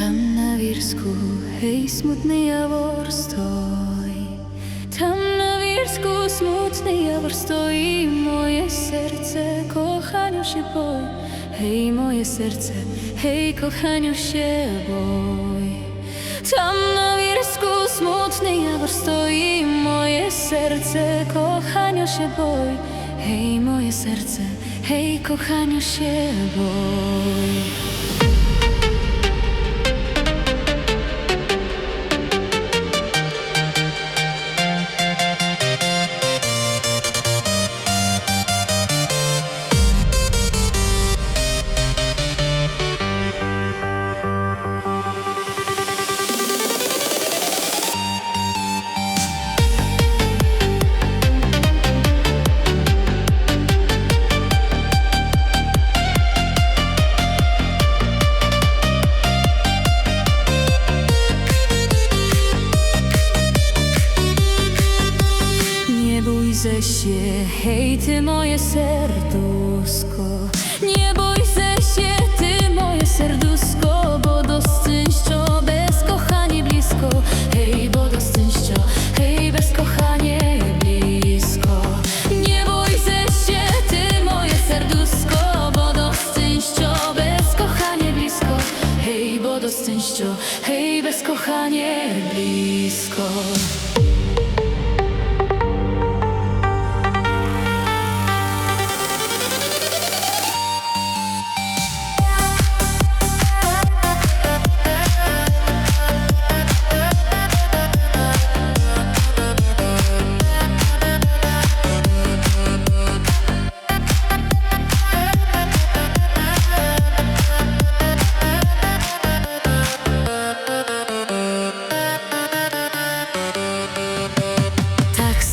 Там на вірську, гей, смутний явор стой, там на вірську смутний явор стої, моє серце, коханюші бой, гей, моє серце, гей, коханюще бой. Там на вірську смутний явор стої, моє серце, коханюше бой, гей, моє серце, гей, коханюще бой. Ze się, hej ty moje serduszko. Nie bój się, ty moje serduszko Bo do szczęścia bez kochanie blisko. Hej, bo do szczęścia, hej, bez kochanie blisko. Nie bój się, ty moje serduszko Bo do szczęścia bez kochanie blisko. Hej, bo do szczęścia, hej, bez kochanie blisko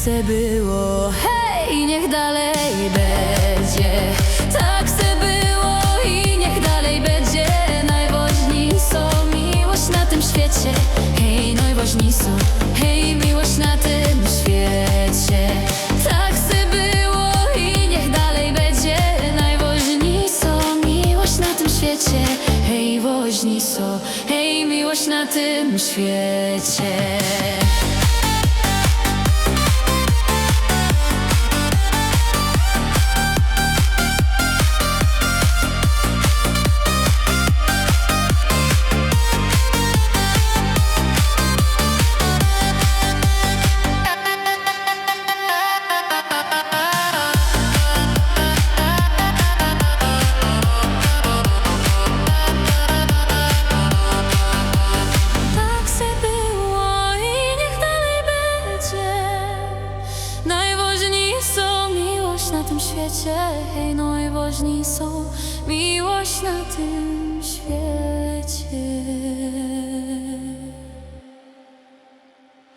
se było, hej, niech dalej będzie. Tak se było i niech dalej będzie. Najwoźni są miłość na tym świecie. Hej, najwoźni są, hej, miłość na tym świecie. Tak se było i niech dalej będzie. Najwoźni są miłość na tym świecie. Hej, woźni są, hej, miłość na tym świecie. Na tym świecie. Hej, najwoźni są miłość na tym.